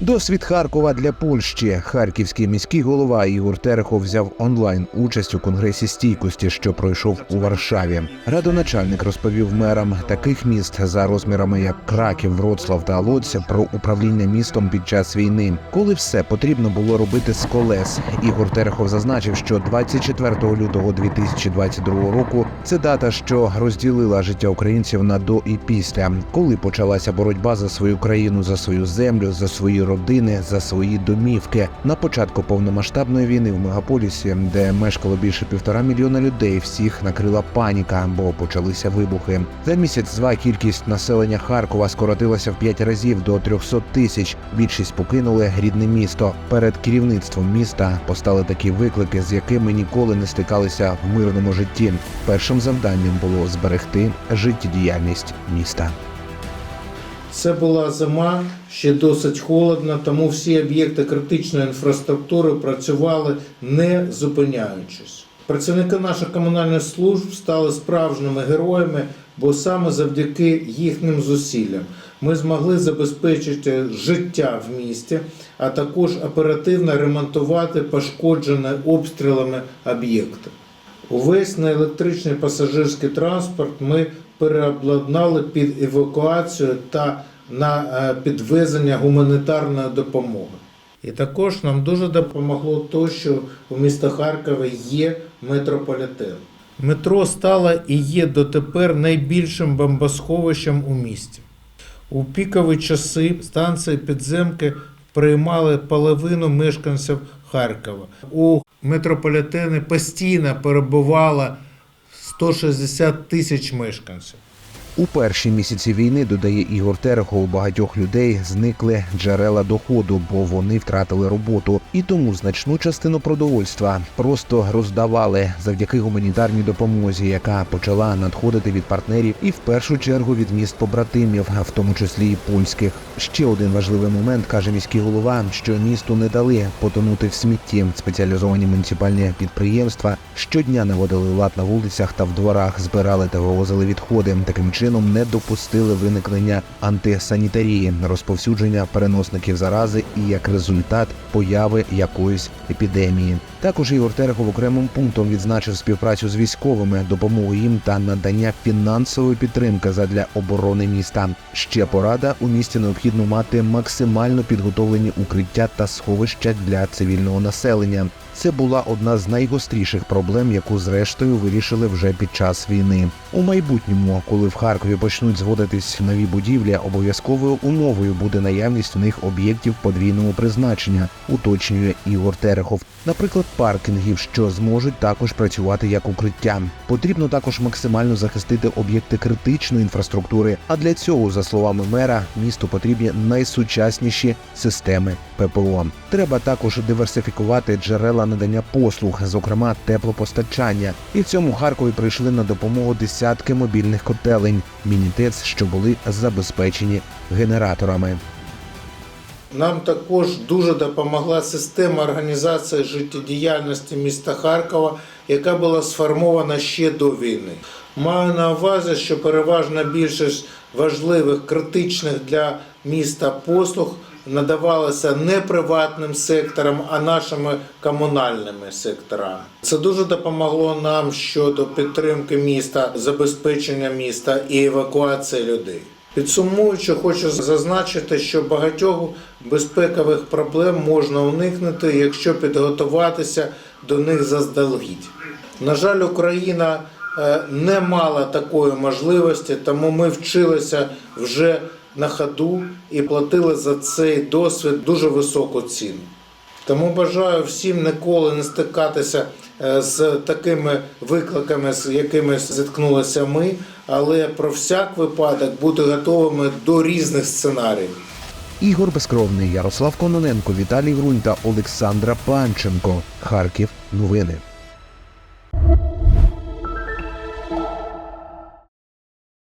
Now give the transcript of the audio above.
Досвід Харкова для Польщі. Харківський міський голова Ігор Терехов взяв онлайн участь у конгресі стійкості, що пройшов у Варшаві. Радоначальник розповів мерам таких міст за розмірами, як Краків, Вроцлав та Лоцьк, про управління містом під час війни, коли все потрібно було робити з колес. Ігор Терехов зазначив, що 24 лютого 2022 року це дата, що розділила життя українців на до і після, коли почалася боротьба за свою країну, за свою землю, за свої родини, за свої домівки. На початку повномасштабної війни в мегаполісі, де мешкало більше півтора мільйона людей, всіх накрила паніка, бо почалися вибухи. За місяць-два кількість населення Харкова скоротилася в п'ять разів до 300 тисяч. Більшість покинули рідне місто. Перед керівництвом міста постали такі виклики, з якими ніколи не стикалися в мирному житті. Першим завданням було зберегти життєдіяльність міста. Це була зима, ще досить холодно, тому всі об'єкти критичної інфраструктури працювали не зупиняючись. Працівники наших комунальних служб стали справжніми героями, бо саме завдяки їхнім зусиллям ми змогли забезпечити життя в місті, а також оперативно ремонтувати пошкоджені обстрілами об'єкти. Увесь неелектричний пасажирський транспорт ми переобладнали під евакуацію та на е, підвезення гуманітарної допомоги. І також нам дуже допомогло те, що у міста Харкова є метрополітен. Метро стало і є дотепер найбільшим бомбосховищем у місті. У пікові часи станції підземки приймали половину мешканців Харкова. У метрополітені постійно перебувало 160 тисяч мешканців. У перші місяці війни, додає Ігор Терехов, у багатьох людей зникли джерела доходу, бо вони втратили роботу, і тому значну частину продовольства просто роздавали завдяки гуманітарній допомозі, яка почала надходити від партнерів і в першу чергу від міст побратимів, в тому числі і польських. Ще один важливий момент каже міський голова, що місту не дали потонути в смітті. Спеціалізовані муніципальні підприємства щодня наводили лад на вулицях та в дворах, збирали та вивозили відходи. Таким чином не допустили виникнення антисанітарії, розповсюдження переносників зарази і як результат появи якоїсь епідемії. Також Ігор Терехов окремим пунктом відзначив співпрацю з військовими, допомогу їм та надання фінансової підтримки задля оборони міста. Ще порада у місті необхідно мати максимально підготовлені укриття та сховища для цивільного населення. Це була одна з найгостріших проблем, яку зрештою вирішили вже під час війни. У майбутньому, коли в Харкові почнуть зводитись нові будівлі, обов'язковою умовою буде наявність у них об'єктів подвійного призначення, уточнює Ігор Терехов. Наприклад, паркінгів, що зможуть також працювати як укриття. Потрібно також максимально захистити об'єкти критичної інфраструктури. А для цього, за словами мера, місту потрібні найсучасніші системи ППО. Треба також диверсифікувати джерела надання послуг, зокрема теплопостачання. І в цьому Харкові прийшли на допомогу десятки мобільних котелень, мінітец, що були забезпечені генераторами. Нам також дуже допомогла система організації життєдіяльності міста Харкова, яка була сформована ще до війни. Маю на увазі, що переважна більшість важливих критичних для міста послуг надавалася не приватним сектором, а нашими комунальними секторами. Це дуже допомогло нам щодо підтримки міста, забезпечення міста і евакуації людей. Підсумуючи, хочу зазначити, що багатьох безпекових проблем можна уникнути, якщо підготуватися до них заздалегідь. На жаль, Україна е, не мала такої можливості, тому ми вчилися вже на ходу і платили за цей досвід дуже високу ціну. Тому бажаю всім ніколи не стикатися з такими викликами, з якими зіткнулися ми, але про всяк випадок бути готовими до різних сценаріїв. Ігор Безкровний, Ярослав Кононенко, Віталій Грунь та Олександра Панченко. Харків. Новини.